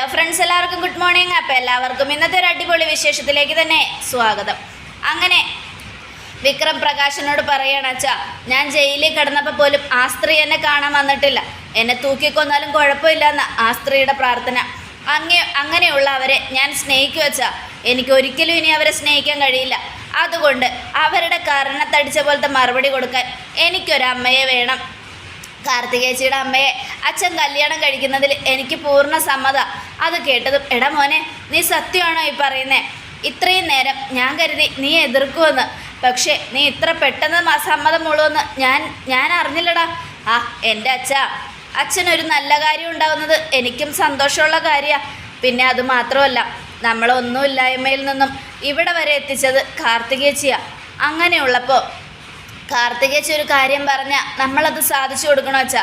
Hello friends എല്ലാവർക്കും good morning അപ്പോൾ എല്ലാവർക്കും ഇന്നത്തെ ഒരു അടിപൊളി വിശേഷത്തിലേക്ക് തന്നെ സ്വാഗതം. അങ്ങനെ വിക്രം പ്രകാശനോട് പറയണ അച്ഛാ ഞാൻ ജയിലിൽ കിടന്നപ്പോൾ പോലും ആ സ്ത്രീ എന്നെ കാണാൻ വന്നിട്ടില്ല. എന്നെ തൂക്കിക്കൊന്നാലും കുഴപ്പമില്ല എന്ന ആ സ്ത്രീയുടെ പ്രാർത്ഥന. അങ്ങേ അങ്ങനെയുള്ള അവരെ ഞാൻ സ്നേഹിക്കുക അച്ഛാ. എനിക്ക് ഒരിക്കലും ഇനി അവരെ സ്നേഹിക്കാൻ കഴിയില്ല. അതുകൊണ്ട് അവരുടെ കരണത്തടിച്ച പോലത്തെ മറുപടി കൊടുക്കാൻ എനിക്കൊരമ്മയെ വേണം. കാർത്തികേച്ചിയുടെ അമ്മയെ അച്ഛൻ കല്യാണം കഴിക്കുന്നതിൽ എനിക്ക് പൂർണ സമ്മത. അത് കേട്ടതും എടാ മോനെ നീ സത്യമാണോ ഈ പറയുന്നേ? ഇത്രയും നേരം ഞാൻ കരുതി നീ എതിർക്കുമെന്ന് പക്ഷേ നീ ഇത്ര പെട്ടെന്ന് സമ്മതം മുഴുവെന്ന് ഞാൻ ഞാൻ അറിഞ്ഞില്ലടാ. ആ എന്റെ അച്ഛ അച്ഛനൊരു നല്ല കാര്യം ഉണ്ടാവുന്നത് എനിക്കും സന്തോഷമുള്ള കാര്യമാണ് പിന്നെ അത് മാത്രമല്ല നമ്മളൊന്നുമില്ലായ്മയിൽ നിന്നും ഇവിടെ വരെ എത്തിച്ചത് കാർത്തികേച്ചിയാണ് അങ്ങനെയുള്ളപ്പോൾ കാർത്തികേച്ചി ഒരു കാര്യം പറഞ്ഞ നമ്മളത് സാധിച്ചു കൊടുക്കണോ വെച്ചാ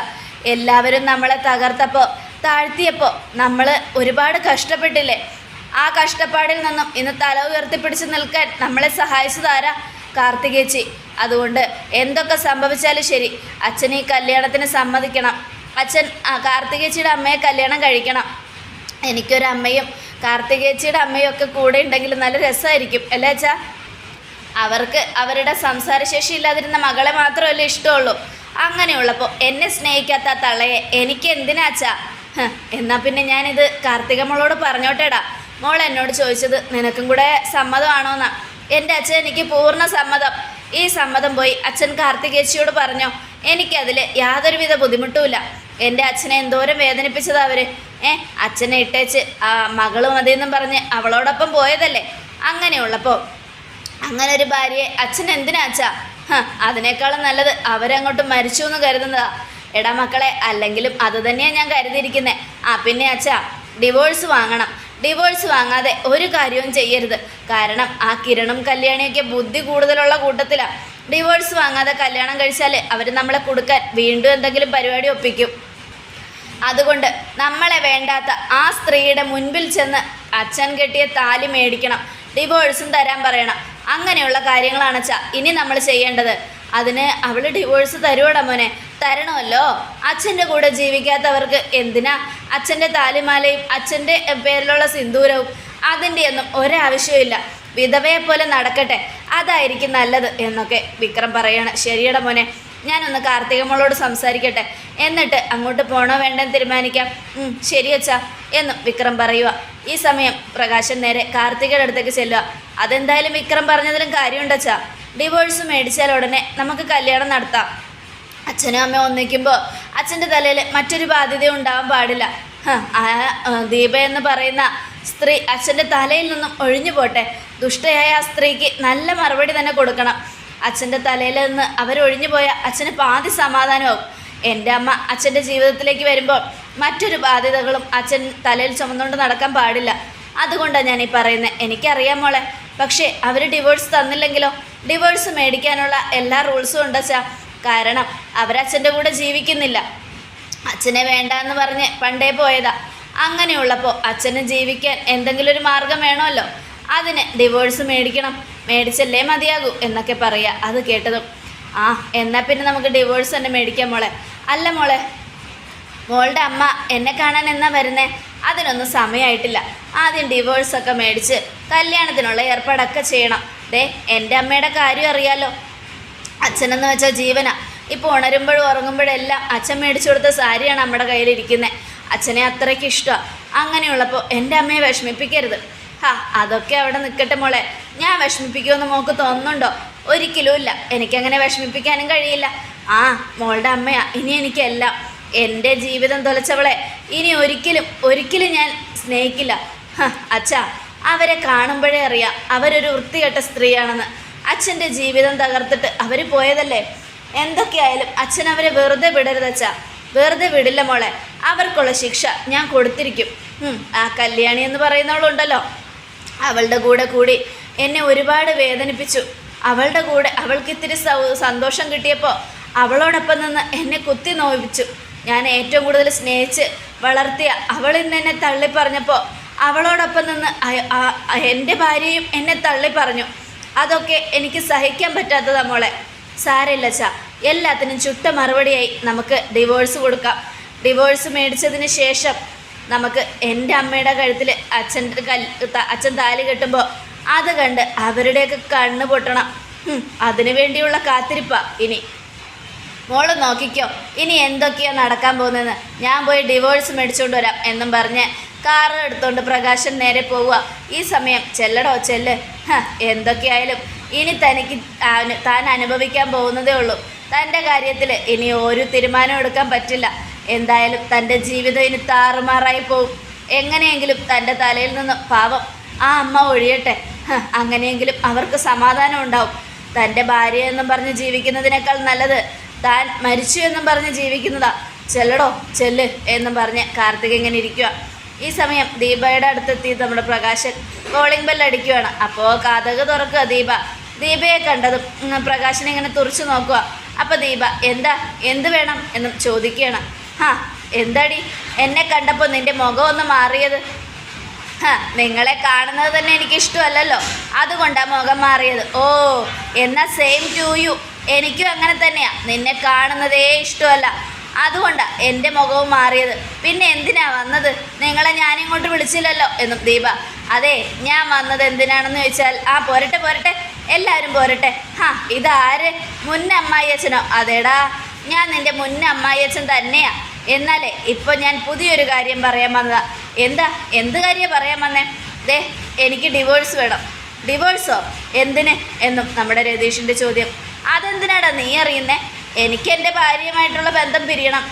എല്ലാവരും നമ്മളെ തകർത്തപ്പോൾ താഴ്ത്തിയപ്പോൾ നമ്മൾ ഒരുപാട് കഷ്ടപ്പെട്ടില്ലേ? ആ കഷ്ടപ്പാടിൽ നിന്നും ഇന്ന് തല ഉയർത്തിപ്പിടിച്ച് നിൽക്കാൻ നമ്മളെ സഹായിച്ചതാരാ കാർത്തികേച്ചി. അതുകൊണ്ട് എന്തൊക്കെ സംഭവിച്ചാലും ശരി അച്ഛൻ ഈ കല്യാണത്തിന് സമ്മതിക്കണം. അച്ഛൻ കാർത്തികേച്ചിയുടെ അമ്മയെ കല്യാണം കഴിക്കണം. എനിക്കൊരമ്മയും കാർത്തികേച്ചിയുടെ അമ്മയും ഒക്കെ കൂടെ ഉണ്ടെങ്കിൽ നല്ല രസമായിരിക്കും. അല്ലേ അച്ഛാ? അവർക്ക് അവരുടെ സംസാരശേഷി ഇല്ലാതിരുന്ന മകളെ മാത്രമല്ലേ ഇഷ്ടമുള്ളൂ. അങ്ങനെയുള്ളപ്പോൾ എന്നെ സ്നേഹിക്കാത്ത തളയെ എനിക്ക് എന്തിനാച്ചാ എന്നാൽ എന്നാ പിന്നെ ഞാനിത് കാർത്തിക മോളോട് പറഞ്ഞോട്ടേടാ. മോൾ എന്നോട് ചോദിച്ചത് നിനക്കും കൂടെ സമ്മതമാണോന്നാ. എന്റെ അച്ഛൻ എനിക്ക് പൂർണ സമ്മതം. ഈ സമ്മതം പോയി അച്ഛൻ കാർത്തികേച്ചിയോട് പറഞ്ഞോ. എനിക്കതിൽ യാതൊരുവിധ ബുദ്ധിമുട്ടുമില്ല. എന്റെ അച്ഛനെ എന്തോരം വേദനിപ്പിച്ചതാ അവർ ഏ അച്ഛനെ ഇട്ടേച്ച് ആ മകൾ മതിയെന്നും പറഞ്ഞ് അവളോടൊപ്പം പോയതല്ലേ? അങ്ങനെയുള്ളപ്പോൾ അങ്ങനെ ഒരു ഭാര്യയെ അച്ഛൻ എന്തിനാ അച്ഛാ? അതിനേക്കാളും നല്ലത് അവരങ്ങോട്ട് മരിച്ചു എന്ന് കരുതുന്നതാ. എടാ മക്കളെ അല്ലെങ്കിലും അത് തന്നെയാണ് ഞാൻ കരുതിയിരിക്കുന്നത് ആ പിന്നെ അച്ഛാ ഡിവോഴ്സ് വാങ്ങണം. ഡിവോഴ്സ് വാങ്ങാതെ ഒരു കാര്യവും ചെയ്യരുത്. കാരണം ആ കിരണും കല്യാണിയൊക്കെ ബുദ്ധി കൂടുതലുള്ള കൂട്ടത്തിലാണ് ഡിവോഴ്സ് വാങ്ങാതെ കല്യാണം കഴിച്ചാൽ അവർ നമ്മളെ കൊടുക്കാൻ വീണ്ടും എന്തെങ്കിലും പരിപാടി ഒപ്പിക്കും. അതുകൊണ്ട് നമ്മളെ വേണ്ടാത്ത ആ സ്ത്രീയുടെ മുൻപിൽ ചെന്ന് അച്ഛൻ കെട്ടിയ താലി മേടിക്കണം. ഡിവോഴ്സും തരാൻ പറയണം. അങ്ങനെയുള്ള കാര്യങ്ങളാണ് അച്ഛ ഇനി നമ്മൾ ചെയ്യേണ്ടത്. അതിന് അവൾ ഡിവോഴ്സ് തരുവോടാ മോനെ? തരണമല്ലോ. അച്ഛന്റെ കൂടെ ജീവിക്കാത്തവർക്ക് എന്തിനാ? അച്ഛന്റെ താലിമാലയും അച്ഛന്റെ പേരിലുള്ള സിന്ദൂരവും അതിന്റെയൊന്നും ഒരാവശ്യമില്ല വിധവയെ പോലെ നടക്കട്ടെ. അതായിരിക്കും നല്ലത് എന്നൊക്കെ വിക്രം പറയാണ്. ശരിയട മോനെ ഞാനൊന്ന് കാർത്തികമ്മളോട് സംസാരിക്കട്ടെ. എന്നിട്ട് അങ്ങോട്ട് പോണോ വേണ്ടെന്ന് തീരുമാനിക്കാം. ശരി അച്ഛാ എന്നും വിക്രം പറയുക ഈ സമയം പ്രകാശൻ നേരെ കാർത്തികയുടെ അടുത്തേക്ക് ചെല്ലുക അതെന്തായാലും വിക്രം പറഞ്ഞതിലും കാര്യമുണ്ടച്ചാ. ഡിവോഴ്സ് മേടിച്ചാൽ ഉടനെ നമുക്ക് കല്യാണം നടത്താം. അച്ഛനും അമ്മയും ഒന്നിക്കുമ്പോൾ അച്ഛന്റെ തലയിൽ മറ്റൊരു ബാധ്യത ഉണ്ടാവാൻ പാടില്ല. ആ ദീപ എന്ന് പറയുന്ന സ്ത്രീ അച്ഛന്റെ തലയിൽ നിന്നും ഒഴിഞ്ഞു പോട്ടെ. ദുഷ്ടയായ ആ സ്ത്രീക്ക് നല്ല മറുപടി തന്നെ കൊടുക്കണം. അച്ഛന്റെ തലയിൽ നിന്ന് അവരൊഴിഞ്ഞു പോയ അച്ഛന് പാതി സമാധാനമാവും. എന്റെ അമ്മ അച്ഛന്റെ ജീവിതത്തിലേക്ക് വരുമ്പോൾ മറ്റൊരു ബാധ്യതകളും അച്ഛൻ തലയിൽ ചുമന്നുകൊണ്ട് നടക്കാൻ പാടില്ല. അതുകൊണ്ടാണ് ഞാൻ ഈ പറയുന്നത്. എനിക്കറിയാം മോളെ പക്ഷേ അവർ ഡിവോഴ്സ് തന്നില്ലെങ്കിലോ? ഡിവോഴ്സ് മേടിക്കാനുള്ള എല്ലാ റൂൾസും ഉണ്ടച്ചാ. കാരണം അവരച്ഛന്റെ കൂടെ ജീവിക്കുന്നില്ല. അച്ഛനെ വേണ്ട എന്ന് പറഞ്ഞ് പണ്ടേ പോയതാ. അങ്ങനെയുള്ളപ്പോൾ അച്ഛന് ജീവിക്കാൻ എന്തെങ്കിലും ഒരു മാർഗം വേണമല്ലോ? അതിന് ഡിവോഴ്സ് മേടിക്കണം. മേടിച്ചല്ലേ മതിയാകൂ എന്നൊക്കെ പറയുക അത് കേട്ടതും ആ എന്നാൽ പിന്നെ നമുക്ക് ഡിവോഴ്സ് തന്നെ മേടിക്കാം മോളെ. അല്ല മോളെ മോളുടെ അമ്മ എന്നെ കാണാൻ എന്നാ വരുന്നേ? അതിനൊന്നും സമയമായിട്ടില്ല ആദ്യം ഡിവോഴ്സൊക്കെ മേടിച്ച് കല്യാണത്തിനുള്ള ഏർപ്പാടൊക്കെ ചെയ്യണം. ദേ എന്റെ അമ്മയുടെ കാര്യം അറിയാലോ. അച്ഛനെന്ന് വെച്ചാൽ ജീവന. ഇപ്പോൾ ഉണരുമ്പോഴും ഉറങ്ങുമ്പോഴെല്ലാം അച്ഛൻ മേടിച്ചു കൊടുത്ത സാരിയാണ് നമ്മുടെ കയ്യിലിരിക്കുന്നത് അച്ഛനെ അത്രയ്ക്ക് ഇഷ്ടമാണ് അങ്ങനെയുള്ളപ്പോൾ എന്റെ അമ്മയെ വിഷമിപ്പിക്കരുത്. ഹാ അതൊക്കെ അവിടെ നിൽക്കട്ടെ മോളെ. ഞാൻ വിഷമിപ്പിക്കുമെന്ന് മോക്ക് തോന്നുന്നുണ്ടോ? ഒരിക്കലും ഇല്ല എനിക്കങ്ങനെ വിഷമിപ്പിക്കാനും കഴിയില്ല. ആ മോളുടെ അമ്മയാ. ഇനി എനിക്കെല്ലാം എന്റെ ജീവിതം തൊലച്ചവളെ. ഇനി ഒരിക്കലും ഒരിക്കലും ഞാൻ സ്നേഹിക്കില്ല. അച്ഛാ അവരെ കാണുമ്പോഴേ അറിയാം അവരൊരു വൃത്തികെട്ട സ്ത്രീയാണെന്ന്. അച്ഛന്റെ ജീവിതം തകർത്തിട്ട് അവർ പോയതല്ലേ? എന്തൊക്കെയായാലും അച്ഛൻ അവരെ വെറുതെ വിടരുത് അച്ഛാ. വെറുതെ വിടില്ല മോളെ. അവർക്കുള്ള ശിക്ഷ ഞാൻ കൊടുത്തിരിക്കും. ആ കല്യാണി എന്ന് പറയുന്നവളുണ്ടല്ലോ. അവളുടെ കൂടെ കൂടി എന്നെ ഒരുപാട് വേദനിപ്പിച്ചു. അവളുടെ കൂടെ അവൾക്ക് ഇത്തിരി സന്തോഷം കിട്ടിയപ്പോൾ അവളോടൊപ്പം നിന്ന് എന്നെ കുത്തി നോവിപ്പിച്ചു. ഞാൻ ഏറ്റവും കൂടുതൽ സ്നേഹിച്ച് വളർത്തിയ അവൾ ഇന്ന് എന്നെ തള്ളിപ്പറഞ്ഞപ്പോൾ അവളോടൊപ്പം നിന്ന് എന്റെ ഭാര്യയും എന്നെ തള്ളി പറഞ്ഞു അതൊക്കെ എനിക്ക് സഹിക്കാൻ പറ്റാത്തതാ മോളെ. സാരമില്ല ചാ എല്ലാത്തിനും ചുട്ട മറുപടിയായി നമുക്ക് ഡിവോഴ്സ് കൊടുക്കാം. ഡിവോഴ്സ് മേടിച്ചതിന് ശേഷം നമുക്ക് എന്റെ അമ്മയുടെ കഴുത്തിൽ അച്ഛന്റെ കൽ അച്ഛൻ താലി കെട്ടുമ്പോൾ അത് കണ്ട് അവരുടെയൊക്കെ കണ്ണ് പൊട്ടണം. അതിനു വേണ്ടിയുള്ള കാത്തിരിപ്പാണ് ഇനി. മോൾ നോക്കിക്കോ ഇനി എന്തൊക്കെയാ നടക്കാൻ പോകുന്നതെന്ന്. ഞാൻ പോയി ഡിവോഴ്സ് മേടിച്ചുകൊണ്ട് വരാം എന്നും പറഞ്ഞ് കാറ് എടുത്തുകൊണ്ട് പ്രകാശൻ നേരെ പോവുക. ഈ സമയം ചെല്ലടോ ചെല്ല്. എന്തൊക്കെയായാലും ഇനി തനിക്ക് താൻ അനുഭവിക്കാൻ പോകുന്നതേ ഉള്ളൂ. തന്റെ കാര്യത്തിൽ ഇനി ഒരു തീരുമാനം എടുക്കാൻ പറ്റില്ല. എന്തായാലും തന്റെ ജീവിതം ഇനി താറുമാറായി പോകും എങ്ങനെയെങ്കിലും തന്റെ തലയിൽ നിന്ന് പാവം ആ അമ്മ ഒഴിയട്ടെ. അങ്ങനെയെങ്കിലും അവർക്ക് സമാധാനം ഉണ്ടാവും. തന്റെ ഭാര്യ എന്നും പറഞ്ഞ് ജീവിക്കുന്നതിനേക്കാൾ നല്ലത് താൻ മരിച്ചു എന്നും പറഞ്ഞ് ജീവിക്കുന്നതാ. ചെല്ലടോ ചെല്ല് എന്നും പറഞ്ഞ് കാർത്തിക് ഇങ്ങനെ ഇരിക്കുക ഈ സമയം ദീപയുടെ അടുത്തെത്തി നമ്മുടെ പ്രകാശൻ കോളിംഗ് ബെൽ അടിക്കുകയാണ് അപ്പോൾ കാതക തുറക്കുക ദീപ. ദീപയെ കണ്ടതും പ്രകാശനെ ഇങ്ങനെ തുറച്ചു നോക്കുക അപ്പോൾ ദീപ എന്താ? എന്ത് വേണം? എന്നും ചോദിക്കുകയാണ്. ഹാ എന്താടി? എന്നെ കണ്ടപ്പോൾ നിന്റെ മുഖം ഒന്ന് മാറിയത്? നിങ്ങളെ കാണുന്നത് തന്നെ എനിക്ക് ഇഷ്ടമല്ലല്ലോ അതുകൊണ്ടാണ് മുഖം മാറിയത്. ഓ എന്നാ സെയിം ടു യു എനിക്കും അങ്ങനെ തന്നെയാ. നിന്നെ കാണുന്നതേ ഇഷ്ടമല്ല. അതുകൊണ്ടാ എന്റെ മുഖവും മാറിയത്. പിന്നെ എന്തിനാ വന്നത്? നിങ്ങളെ ഞാനിങ്ങോട്ട് വിളിച്ചില്ലല്ലോ എന്നും ദീപ. അതെ ഞാൻ വന്നത് എന്തിനാണെന്ന് ചോദിച്ചാൽ ആ പോരട്ടെ പോരട്ടെ. എല്ലാവരും പോരട്ടെ. ഹാ ഇതാര്? മുൻ അമ്മായിയച്ഛനോ അതേടാ ഞാൻ നിന്റെ മുൻ അമ്മായിയച്ഛൻ തന്നെയാ. എന്നാലേ ഇപ്പൊ ഞാൻ പുതിയൊരു കാര്യം പറയാൻ വന്നതാ. എന്താ? എന്ത് കാര്യം പറയാൻ വന്നേ? ദേ എനിക്ക് ഡിവോഴ്സ് വേണം. ഡിവോഴ്സോ? എന്തിന്? എന്നും നമ്മുടെ രതീഷിന്റെ ചോദ്യം. അതെന്തിനാടാ നീ അറിയുന്നേ? എനിക്ക് എന്റെ ഭാര്യയുമായിട്ടുള്ള ബന്ധം പിരിയണം.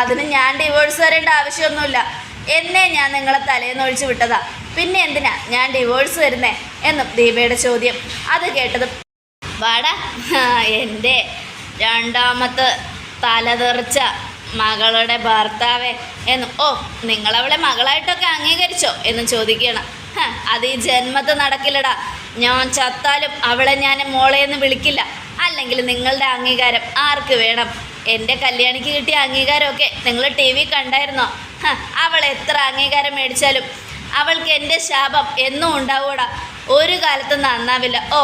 അതിന് ഞാൻ ഡിവോഴ്സ് വരേണ്ട ആവശ്യമൊന്നുമില്ല. എന്നേ ഞാൻ നിങ്ങളെ തലേന്ന് ഒഴിച്ചു വിട്ടതാ. പിന്നെ എന്തിനാ ഞാൻ ഡിവോഴ്സ് വരുന്നേ? എന്നും ദീപയുടെ ചോദ്യം. അത് കേട്ടത് വാടാ എന്റെ രണ്ടാമത്തെ തലതെറിച്ച മകളുടെ ഭർത്താവേ എന്നും ഓ നിങ്ങളവളെ മകളായിട്ടൊക്കെ അംഗീകരിച്ചോ എന്നും ചോദിക്കണം അത് ഈ ജന്മത്ത് നടക്കില്ലടാ. ഞാൻ ചത്താലും അവളെ ഞാൻ മോളെ എന്ന് വിളിക്കില്ല. അല്ലെങ്കിൽ നിങ്ങളുടെ അംഗീകാരം ആർക്ക് വേണം? എന്റെ കല്യാണിക്ക് കിട്ടിയ അംഗീകാരമൊക്കെ നിങ്ങൾ ടി വി കണ്ടായിരുന്നോ? അവൾ എത്ര അംഗീകാരം മേടിച്ചാലും അവൾക്ക് എന്റെ ശാപം എന്നും ഉണ്ടാവൂടാ. ഒരു കാലത്ത് നന്നാവില്ല. ഓ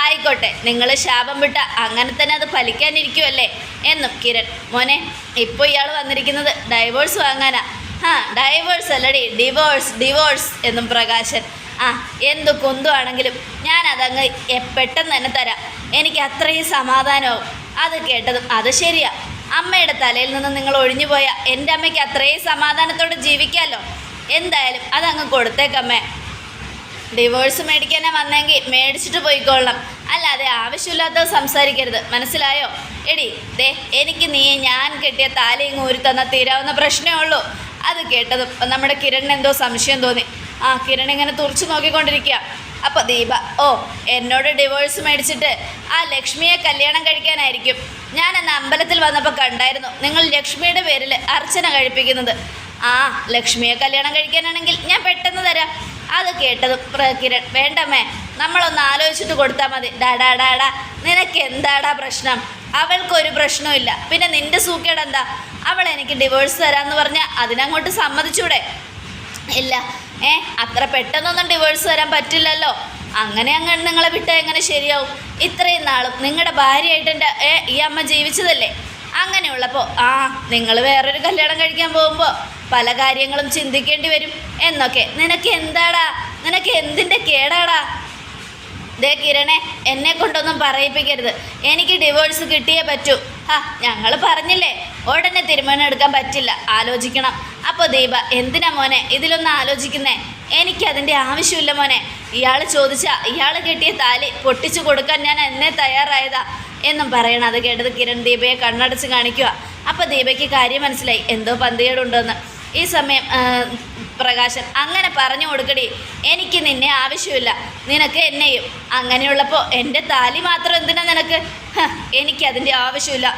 ആയിക്കോട്ടെ നിങ്ങൾ ശാപം വിട്ട അങ്ങനെ തന്നെ അത് ഫലിക്കാനിരിക്കുമല്ലേ എന്നും കിരൺ മോനെ ഇപ്പോൾ ഇയാൾ വന്നിരിക്കുന്നത് ഡൈവോഴ്സ് വാങ്ങാനാ. ആ ഡൈവോഴ്സ് അല്ലടി ഡിവോഴ്സ് ഡിവോഴ്സ് എന്നും പ്രകാശൻ. ആ എന്തു കുന്തുവാണെങ്കിലും ഞാൻ അതങ്ങ് പെട്ടെന്ന് തന്നെ തരാം. എനിക്ക് അത്രയും സമാധാനവും അത് കേട്ടതും അത് ശരിയാ. അമ്മയുടെ തലയിൽ നിന്ന് നിങ്ങൾ ഒഴിഞ്ഞു പോയ എന്റെ അമ്മയ്ക്ക് അത്രയും സമാധാനത്തോടെ ജീവിക്കാമല്ലോ എന്തായാലും അതങ്ങ് കൊടുത്തേക്കമ്മേ. ഡിവോഴ്സ് മേടിക്കാനാ വന്നെങ്കിൽ മേടിച്ചിട്ട് പോയിക്കൊള്ളണം അല്ലാതെ ആവശ്യമില്ലാത്ത സംസാരിക്കരുത്. മനസ്സിലായോ? എടി ദേ എനിക്ക് നീ ഞാൻ കെട്ടിയ താലിയും ഊരി തന്നാൽ തീരാവുന്ന പ്രശ്നമേ ഉള്ളൂ. അത് കേട്ടതും നമ്മുടെ കിരണിന് എന്തോ സംശയം തോന്നി. ആ കിരൺ ഇങ്ങനെ തുറച്ചു നോക്കിക്കൊണ്ടിരിക്കുക അപ്പോൾ ദീപ ഓ എന്നോട് ഡിവോഴ്സ് മേടിച്ചിട്ട് ആ ലക്ഷ്മിയെ കല്യാണം കഴിക്കാനായിരിക്കും. ഞാൻ അന്ന് അമ്പലത്തിൽ വന്നപ്പോൾ കണ്ടായിരുന്നു നിങ്ങൾ ലക്ഷ്മിയുടെ പേരിൽ അർച്ചന കഴിപ്പിക്കുന്നത്. ആ ലക്ഷ്മിയെ കല്യാണം കഴിക്കാനാണെങ്കിൽ ഞാൻ പെട്ടെന്ന് തരാം. അത് കേട്ടത് പ്രകിരൺ വേണ്ടമ്മേ നമ്മളൊന്ന് ആലോചിച്ചിട്ട് കൊടുത്താൽ മതി. ഡാടാ ഡാടാ നിനക്ക് എന്താടാ പ്രശ്നം? അവൾക്കൊരു പ്രശ്നവുമില്ല. പിന്നെ നിന്റെ സൂക്കേടെന്താ? അവൾ എനിക്ക് ഡിവോഴ്സ് തരാമെന്ന് പറഞ്ഞാൽ അതിനങ്ങോട്ട് സമ്മതിച്ചൂടെ? ഇല്ല ഏ അത്ര പെട്ടെന്നൊന്നും ഡിവോഴ്സ് വരാൻ പറ്റില്ലല്ലോ. അങ്ങനെ അങ്ങനെ നിങ്ങളെ വിട്ടാൽ എങ്ങനെ ശരിയാവും? ഇത്രയും നാളും നിങ്ങളുടെ ഭാര്യയായിട്ട് എന്റെ ഏ ഈ അമ്മ ജീവിച്ചതല്ലേ? അങ്ങനെയുള്ളപ്പോൾ ആ നിങ്ങൾ വേറൊരു കല്യാണം കഴിക്കാൻ പോകുമ്പോൾ പല കാര്യങ്ങളും ചിന്തിക്കേണ്ടി വരും. എന്നൊക്കെ. നിനക്ക് എന്താടാ? നിനക്ക് എന്തിന്റെ കേടാടാ? ദേ കിരണേ എന്നെ കൊണ്ടൊന്നും പറയിപ്പിക്കരുത്. എനിക്ക് ഡിവോഴ്സ് കിട്ടിയേ പറ്റൂ. ആ ഞങ്ങൾ പറഞ്ഞില്ലേ ഉടനെ തീരുമാനം എടുക്കാൻ പറ്റില്ല. ആലോചിക്കണം. അപ്പോൾ ദീപ എന്തിനാ മോനെ ഇതിലൊന്ന് ആലോചിക്കുന്നേ? എനിക്കതിന്റെ ആവശ്യമില്ല മോനെ. ഇയാൾ ചോദിച്ചാൽ ഇയാൾ കിട്ടിയ താലി പൊട്ടിച്ചു കൊടുക്കാൻ ഞാൻ എന്നെ തയ്യാറായതാ എന്നും പറയണം. അത് കേട്ടത് കിരൺ ദീപയെ കണ്ണടച്ച് കാണിക്കുക അപ്പോൾ ദീപയ്ക്ക് കാര്യം മനസ്സിലായി. എന്തോ പന്തികേടുണ്ടെന്ന്. ഈ സമയം പ്രകാശൻ അങ്ങനെ പറഞ്ഞു കൊടുക്കടി. എനിക്ക് നിന്നെ ആവശ്യമില്ല. നിനക്ക് എന്നെയും അങ്ങനെയുള്ളപ്പോൾ എന്റെ താലി മാത്രം എന്തിനാ നിനക്ക്? എനിക്ക് എനിക്കതിന്റെ ആവശ്യമില്ല.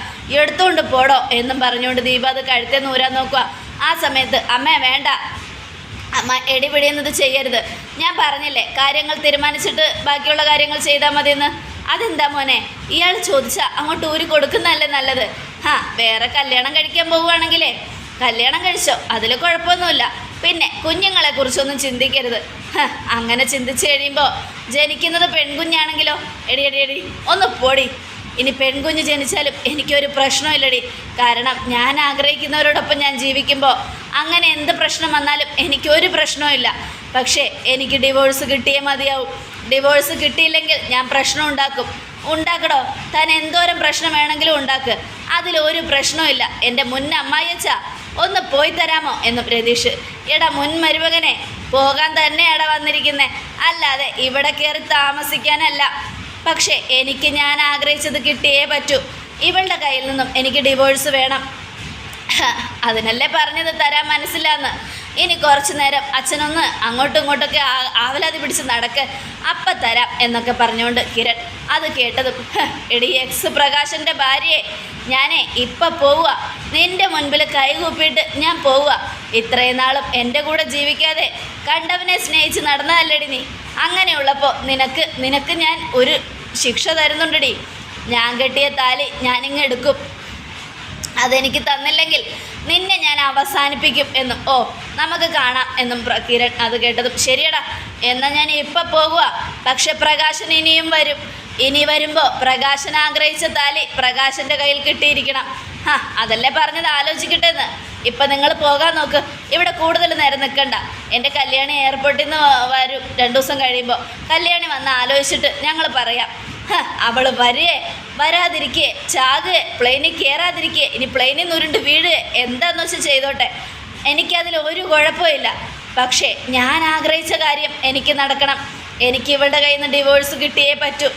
എടുത്തുകൊണ്ട് പോടോ എന്നും പറഞ്ഞുകൊണ്ട് ദീപ അത് കഴുത്തെ നൂരാൻ നോക്കുക. ആ സമയത്ത് അമ്മ വേണ്ട. അമ്മ എടിപിടിയുന്നത് ചെയ്യരുത്. ഞാൻ പറഞ്ഞില്ലേ കാര്യങ്ങൾ തീരുമാനിച്ചിട്ട് ബാക്കിയുള്ള കാര്യങ്ങൾ ചെയ്താൽ മതിയെന്ന്? അതെന്താ മോനെ? ഇയാൾ ചോദിച്ചാൽ അങ്ങോട്ട് ഊരി കൊടുക്കുന്നതല്ലേ നല്ലത്? ഹാ വേറെ കല്യാണം കഴിക്കാൻ പോവുകയാണെങ്കിലേ. കല്യാണം കഴിച്ചോ? അതിൽ കുഴപ്പമൊന്നുമില്ല. പിന്നെ കുഞ്ഞുങ്ങളെ കുറിച്ചൊന്നും ചിന്തിക്കരുത്. അങ്ങനെ ചിന്തിച്ച് കഴിയുമ്പോൾ ജനിക്കുന്നത് പെൺകുഞ്ഞാണെങ്കിലോ? എടി എടി എടി ഒന്ന് പൊടി. ഇനി പെൺകുഞ്ഞ് ജനിച്ചാലും എനിക്കൊരു പ്രശ്നമില്ലടി. കാരണം ഞാൻ ആഗ്രഹിക്കുന്നവരോടൊപ്പം ഞാൻ ജീവിക്കുമ്പോൾ അങ്ങനെ എന്ത് പ്രശ്നം വന്നാലും എനിക്കൊരു പ്രശ്നവുമില്ല. പക്ഷേ എനിക്ക് ഡിവോഴ്സ് കിട്ടിയേ മതിയാവും. ഡിവോഴ്സ് കിട്ടിയില്ലെങ്കിൽ ഞാൻ പ്രശ്നം ഉണ്ടാക്കും. ഉണ്ടാക്കടോ? താൻ എന്തോരം പ്രശ്നം വേണമെങ്കിലും ഉണ്ടാക്ക്. അതിലൊരു പ്രശ്നവുമില്ല. എന്റെ മുൻ അമ്മായിയച്ച ഒന്ന് പോയി തരാമോ എന്ന് പ്രതീക്ഷ. എടാ മുൻമരുവകനെ പോകാൻ തന്നെ തന്നെയാടാ വന്നിരിക്കുന്നേ. അല്ലാതെ ഇവിടെ കയറി താമസിക്കാനല്ല. പക്ഷേ എനിക്ക് ഞാൻ ആഗ്രഹിച്ചത് കിട്ടിയേ പറ്റൂ. ഇവളുടെ കയ്യിൽ നിന്നും എനിക്ക് ഡിവോഴ്സ് വേണം. അതിനല്ലേ പറഞ്ഞത് തരാൻ മനസ്സിലാന്ന്. ഇനി കുറച്ചു നേരം അച്ഛനൊന്ന് അങ്ങോട്ടും ഇങ്ങോട്ടൊക്കെ ആവലാതി പിടിച്ച് നടക്ക്. അപ്പം തരാം എന്നൊക്കെ പറഞ്ഞുകൊണ്ട് കിരൺ അത് കേട്ടതും. എടി എക്സ് പ്രകാശന്റെ ഭാര്യയെ. ഞാനേ ഇപ്പം പോവുക. നിന്റെ മുൻപിൽ കൈകൂപ്പിയിട്ട് ഞാൻ പോവുക. ഇത്രയും നാളും എന്റെ കൂടെ ജീവിക്കാതെ കണ്ടവനെ സ്നേഹിച്ച് നടന്നതല്ലടി നീ? അങ്ങനെയുള്ളപ്പോൾ നിനക്ക് നിനക്ക് ഞാൻ ഒരു ശിക്ഷ തരുന്നുണ്ടടി. ഞാൻ കെട്ടിയ താലി ഞാനിങ്ങ് എടുക്കും. അതെനിക്ക് തന്നില്ലെങ്കിൽ നിന്നെ ഞാൻ അവസാനിപ്പിക്കും എന്നും. ഓ നമുക്ക് കാണാം എന്നും കിരൺ അത് കേട്ടതും. ശരിയടാ എന്നാൽ ഞാൻ ഇപ്പം പോകുക പക്ഷെ പ്രകാശൻ ഇനിയും വരും. ഇനി വരുമ്പോൾ പ്രകാശൻ ആഗ്രഹിച്ച താലി പ്രകാശന്റെ കയ്യിൽ കിട്ടിയിരിക്കണം. ഹാ അതല്ലേ പറഞ്ഞത്? ആലോചിക്കട്ടെ എന്ന്. ഇപ്പം നിങ്ങൾ പോകാൻ നോക്ക്. ഇവിടെ കൂടുതൽ നേരം നിൽക്കണ്ട എന്റെ കല്യാണി എയർപോർട്ടിൽ നിന്ന് വരും രണ്ടു ദിവസം കഴിയുമ്പോൾ കല്യാണി വന്ന് ആലോചിച്ചിട്ട് ഞങ്ങൾ പറയാം. അവൾ അവൾ വരേ വരാതിരിക്കേ. ചാകുകയെ പ്ലെയിനിൽ കയറാതിരിക്കേ ഇനി പ്ലെയിനിൽ നിന്ന് ഉരുണ്ട് വീഴുകയെ എന്താന്ന് വെച്ചാൽ ചെയ്തോട്ടെ. എനിക്കതിൽ ഒരു കുഴപ്പമില്ല പക്ഷേ ഞാൻ ആഗ്രഹിച്ച കാര്യം എനിക്ക് നടക്കണം. എനിക്ക് ഇവളുടെ കയ്യിൽ നിന്ന് ഡിവോഴ്സ് കിട്ടിയേ പറ്റൂ.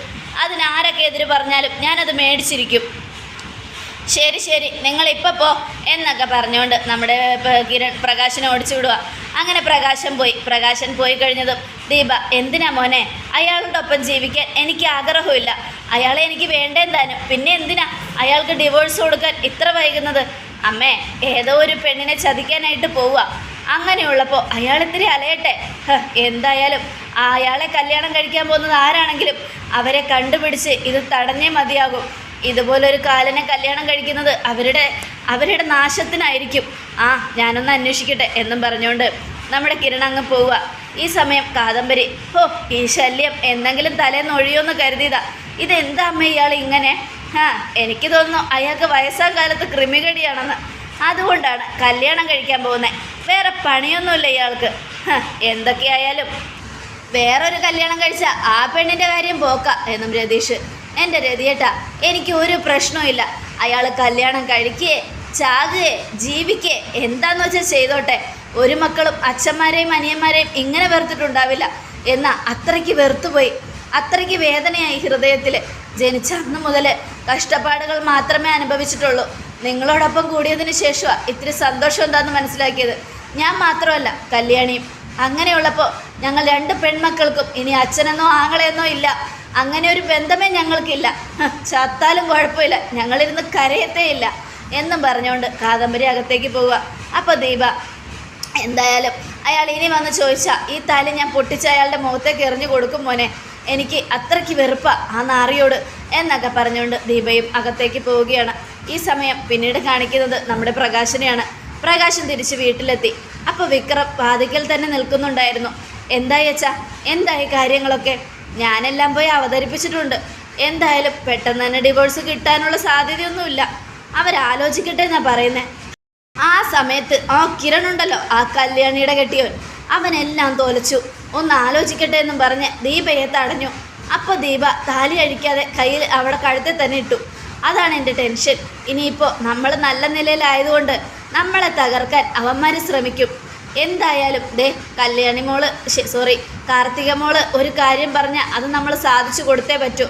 അതിനാരൊക്കെ എതിര് പറഞ്ഞാലും ഞാനത് മേടിച്ചിരിക്കും. ശരി ശരി നിങ്ങൾ ഇപ്പം പോ എന്നൊക്കെ പറഞ്ഞുകൊണ്ട് നമ്മുടെ കിരൺ പ്രകാശനെ ഓടിച്ചു വിടുക അങ്ങനെ പ്രകാശം പോയി. പ്രകാശൻ പോയി കഴിഞ്ഞതും ദീപ എന്തിനാ മോനെ? അയാളുടെ ഒപ്പം ജീവിക്കാൻ എനിക്ക് ആഗ്രഹമില്ല അയാളെ എനിക്ക് വേണ്ടേം താനും പിന്നെ എന്തിനാ? അയാൾക്ക് ഡിവോഴ്സ് കൊടുക്കാൻ ഇത്ര വൈകുന്നത്? അമ്മേ ഏതോ ഒരു പെണ്ണിനെ ചതിക്കാനായിട്ട് പോവുക അങ്ങനെയുള്ളപ്പോൾ അയാൾ ഇത്തിരി അലയട്ടെ. എന്തായാലും അയാളെ കല്യാണം കഴിക്കാൻ പോകുന്നത് ആരാണെങ്കിലും അവരെ കണ്ടുപിടിച്ച് ഇത് തടഞ്ഞേ മതിയാകും. ഇതുപോലൊരു കാലനെ കല്യാണം കഴിക്കുന്നത് അവരുടെ അവരുടെ നാശത്തിനായിരിക്കും. ആ ഞാനൊന്ന് അന്വേഷിക്കട്ടെ എന്നും പറഞ്ഞുകൊണ്ട് നമ്മുടെ കിരണ അങ്ങ് പോവുക. ഈ സമയം കാദംബരി ഓ ഈ ശല്യം എന്തെങ്കിലും തലേന്ന് ഒഴിയോന്ന് കരുതിയതാ. ഇതെന്താ അമ്മ ഇയാൾ ഇങ്ങനെ? ആ എനിക്ക് തോന്നുന്നു അയാൾക്ക് വയസ്സാം കാലത്ത് ക്രിമികടിയാണെന്ന് അതുകൊണ്ടാണ് കല്യാണം കഴിക്കാൻ പോകുന്നത് വേറെ പണിയൊന്നുമില്ല ഇയാൾക്ക്. എന്തൊക്കെയായാലും. വേറൊരു കല്യാണം കഴിച്ച ആ പെണ്ണിന്റെ കാര്യം പോക്ക എന്നും രതീഷ്. എന്റെ രതിയേട്ടാ എനിക്ക് ഒരു പ്രശ്നവുമില്ല അയാൾ കല്യാണം കഴിക്കേ ചാകുകയെ ജീവിക്കേ എന്താന്ന് വെച്ചാൽ ചെയ്തോട്ടെ. ഒരു മക്കളും അച്ഛന്മാരെയും അനിയന്മാരെയും ഇങ്ങനെ വെറുത്തിട്ടുണ്ടാവില്ല. എന്നാൽ അത്രയ്ക്ക് വെറുത്തുപോയി. അത്രയ്ക്ക് വേദനയായി ഹൃദയത്തിൽ ജനിച്ച അന്ന് മുതൽ കഷ്ടപ്പാടുകൾ മാത്രമേ അനുഭവിച്ചിട്ടുള്ളൂ. നിങ്ങളോടൊപ്പം കൂടിയതിന് ശേഷമാണ് ഇത്തിരി സന്തോഷം എന്താണെന്ന് മനസ്സിലാക്കിയത്. ഞാൻ മാത്രമല്ല കല്യാണിയും. അങ്ങനെയുള്ളപ്പോൾ ഞങ്ങൾ രണ്ട് പെൺമക്കൾക്കും ഇനി അച്ഛനെന്നോ ആങ്ങളെന്നോ ഇല്ല. അങ്ങനെ ഒരു ബന്ധമേ ഞങ്ങൾക്കില്ല. ചത്താലും കുഴപ്പമില്ല. ഞങ്ങളിരുന്ന് കരയത്തേ ഇല്ല. എന്നും പറഞ്ഞുകൊണ്ട് കാദംബരി അകത്തേക്ക് പോവുക. അപ്പോൾ ദീപ എന്തായാലും അയാൾ ഇനി വന്ന് ചോദിച്ചാൽ ഈ താലി ഞാൻ പൊട്ടിച്ച അയാളുടെ മുഖത്തേക്ക് എറിഞ്ഞു കൊടുക്കും മോനെ. എനിക്ക് അത്രയ്ക്ക് വെറുപ്പാണ് ആ നാറിയോട് എന്നൊക്കെ പറഞ്ഞുകൊണ്ട് ദീപയും അകത്തേക്ക് പോവുകയാണ്. ഈ സമയം പിന്നീട് കാണിക്കുന്നത് നമ്മുടെ പ്രകാശനെയാണ്. പ്രകാശൻ തിരിച്ച് വീട്ടിലെത്തി. അപ്പോൾ വിക്രം വാതിക്കൽ തന്നെ നിൽക്കുന്നുണ്ടായിരുന്നു. എന്തായി അച്ഛാ? എന്തായി കാര്യങ്ങളൊക്കെ? ഞാനെല്ലാം പോയി അവതരിപ്പിച്ചിട്ടുണ്ട്. എന്തായാലും പെട്ടെന്ന് തന്നെ ഡിവോഴ്സ് കിട്ടാനുള്ള സാധ്യതയൊന്നുമില്ല. അവരാലോചിക്കട്ടെ എന്നാ പറയുന്നത് ആ സമയത്ത് ആ കിരൺ ഉണ്ടല്ലോ ആ കല്യാണിയുടെ കെട്ടിയവൻ. അവനെല്ലാം തോലച്ചു. ഒന്ന് ആലോചിക്കട്ടെ എന്നും പറഞ്ഞ് ദീപയെ തടഞ്ഞു. അപ്പോൾ ദീപ താലി അഴിക്കാതെ കയ്യിൽ അവിടെ കഴുത്തിൽ തന്നെ ഇട്ടു. അതാണ് എന്റെ ടെൻഷൻ. ഇനിയിപ്പോൾ നമ്മൾ നല്ല നിലയിലായതുകൊണ്ട് നമ്മളെ തകർക്കാൻ അവന്മാർ ശ്രമിക്കും. എന്തായാലും ദേ കല്യാണി മോൾ സോറി കാർത്തിക മോൾ ഒരു കാര്യം പറഞ്ഞാൽ അത് നമ്മൾ സാധിച്ചു കൊടുത്തേ പറ്റൂ.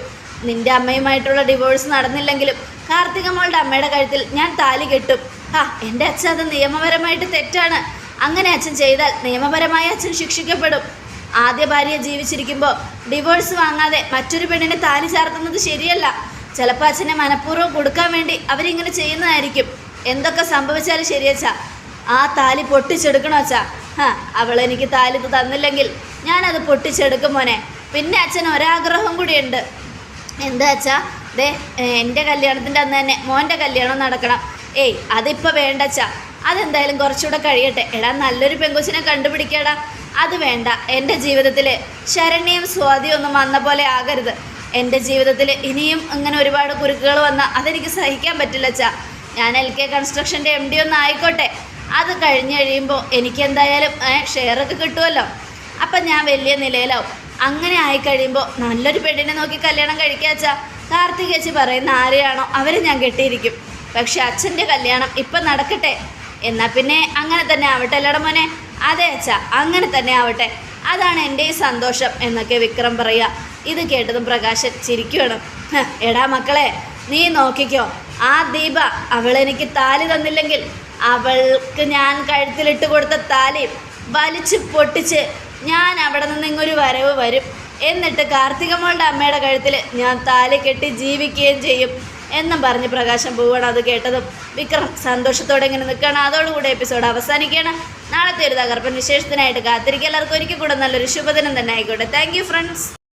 നിന്റെ അമ്മയുമായിട്ടുള്ള ഡിവോഴ്സ് നടന്നില്ലെങ്കിലും കാർത്തിക മോളുടെ അമ്മയുടെ കഴുത്തിൽ ഞാൻ താലി കെട്ടും. ആ എന്റെ അച്ഛൻ അത് നിയമപരമായിട്ട് തെറ്റാണ്. അങ്ങനെ അച്ഛൻ ചെയ്താൽ നിയമപരമായി അച്ഛൻ ശിക്ഷിക്കപ്പെടും. ആദ്യ ഭാര്യ ജീവിച്ചിരിക്കുമ്പോൾ ഡിവോഴ്സ് വാങ്ങാതെ മറ്റൊരു പെണ്ണിനെ താലി ചാർത്തുന്നത് ശരിയല്ല. ചിലപ്പോൾ അച്ഛനെ മനഃപൂർവം കൊടുക്കാൻ വേണ്ടി അവരിങ്ങനെ ചെയ്യുന്നതായിരിക്കും. എന്തൊക്കെ സംഭവിച്ചാലും ശരിയച്ചാ ആ താലി പൊട്ടിച്ചെടുക്കണോ അച്ഛാ? ആ അവളെനിക്ക് താലി തന്നില്ലെങ്കിൽ ഞാനത് പൊട്ടിച്ചെടുക്കും മോനെ. പിന്നെ അച്ഛൻ ഒരാഗ്രഹം കൂടിയുണ്ട്. എന്താ അച്ഛാ? ദേ എന്റെ കല്യാണത്തിന്റെ അന്ന് തന്നെ മോന്റെ കല്യാണം നടക്കണം. ഏയ് അതിപ്പോൾ വേണ്ട അച്ഛാ. അതെന്തായാലും കുറച്ചുകൂടെ കഴിയട്ടെ. എടാ നല്ലൊരു പെങ്കുച്ചിനെ കണ്ടുപിടിക്കടാ. അത് വേണ്ട. എന്റെ ജീവിതത്തിൽ ശരണ്യം സ്വാതിയും ഒന്നും വന്ന പോലെ ആകരുത്. എന്റെ ജീവിതത്തിൽ ഇനിയും അങ്ങനെ ഒരുപാട് കുരുക്കുകൾ വന്നാൽ അതെനിക്ക് സഹിക്കാൻ പറ്റില്ല അച്ഛാ. ഞാൻ എൽ കെ കൺസ്ട്രക്ഷന്റെ എം ഡി ഒന്ന് ആയിക്കോട്ടെ. അത് കഴിഞ്ഞ് കഴിയുമ്പോൾ എനിക്ക് എന്തായാലും ഷെയറൊക്കെ കിട്ടുമല്ലോ അപ്പം ഞാൻ വലിയ നിലയിലാവും. അങ്ങനെ ആയിക്കഴിയുമ്പോൾ നല്ലൊരു പെണ്ണിനെ നോക്കി കല്യാണം കഴിക്കാച്ചാ കാർത്തികേച്ചി പറയുന്ന ആരെയാണോ അവരെ ഞാൻ കെട്ടിയിരിക്കും. പക്ഷെ അച്ഛന്റെ കല്യാണം ഇപ്പം നടക്കട്ടെ. എന്നാൽ പിന്നെ അങ്ങനെ തന്നെ ആവട്ടെ അല്ലട മോനെ. അതെ അച്ഛാ അങ്ങനെ തന്നെ ആവട്ടെ. അതാണ് എന്റെ ഈ സന്തോഷം എന്നൊക്കെ വിക്രം പറയുക. ഇത് കേട്ടതും പ്രകാശൻ ചിരിക്കുകയാണ് എടാ മക്കളെ നീ നോക്കിക്കോ. ആ ദീപ അവളെനിക്ക് താലി തന്നില്ലെങ്കിൽ അവൾക്ക് ഞാൻ കഴുത്തിലിട്ട് കൊടുത്ത താലി വലിച്ച് പൊട്ടിച്ച് ഞാൻ അവിടെ നിന്ന് ഇങ്ങൊരു വരവ് വരും. എന്നിട്ട് കാർത്തികമ്മളുടെ അമ്മയുടെ കഴുത്തിൽ ഞാൻ താലി കെട്ടി ജീവിക്കുകയും ചെയ്യും എന്നും പറഞ്ഞ് പ്രകാശം പോവുകയാണ് അത് കേട്ടതും. വിക്രം സന്തോഷത്തോടെ ഇങ്ങനെ നിൽക്കുകയാണ്. അതോടുകൂടി എപ്പിസോഡ് അവസാനിക്കുകയാണ്. നാളത്തെ ഒരു തകർപ്പൻ വിശേഷത്തിനായിട്ട് കാത്തിരിക്കുക. എല്ലാവർക്കും ഒരിക്കൽ കൂടെ നല്ലൊരു ശുഭദിനം തന്നെ ആയിക്കോട്ടെ. Thank friends